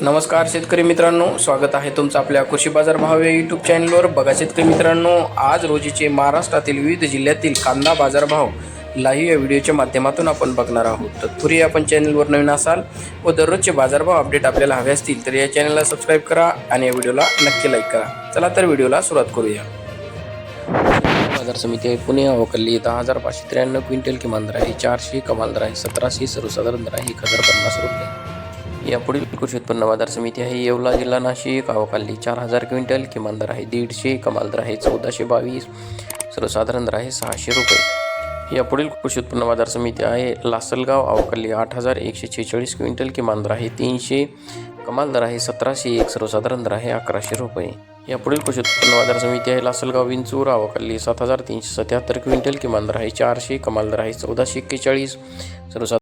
नमस्कार शेतकरी मित्रांनो स्वागत आहे तुमचं आपल्या कृषी बाजार भाव या यूट्यूब चॅनलवर बघा शेतकरी मित्रांनो आज रोजीचे महाराष्ट्रातील विविध जिल्ह्यातील कांदा बाजारभाव लाईव्ह या व्हिडिओच्या माध्यमातून आपण बघणार आहोत. तत्पूर्वी आपण चॅनलवर नवीन असाल व दररोजचे बाजारभाव अपडेट आपल्याला हवे असतील तर या चॅनलला सबस्क्राईब करा आणि या व्हिडिओला नक्की लाईक करा. चला तर व्हिडिओला सुरुवात करूया. बाजार समिती आहे पुणे अवकल्ली दहा हजार पाचशे त्र्याण्णव क्विंटल किमान दर आहे चारशे कमाल दर आहे सतराशे सर्वसाधारण दर आहे एक हजार पन्नास रुपये. यापुढील कृषी उत्पन्न बाजार समिती आहे. येवला जिल्हा नाशिक. अवकाली चार हजार क्विंटल. किमान दर आहे दीडशे. कमाल दर आहे चौदाशे बावीस. सर्वसाधारण दर आहे सहाशे रुपये. यापुढील कृषी उत्पन्न बाजार समिती आहे. लासलगाव. अवकाली आठ हजार एकशे छेचाळीस क्विंटल. किमान दर आहे तीनशे. कमाल दर आहे सतराशे एक. सर्वसाधारण दर आहे अकराशे रुपये. यापुढील कृषी उत्पन्न बाजार समिती आहे. लासलगाव विंचूर. अवकाली सात हजार तीनशे सत्याहत्तर क्विंटल. किमान दर आहे चारशे. कमाल दर आहे चौदाशे एक्केचाळीस. सर्वसाधारण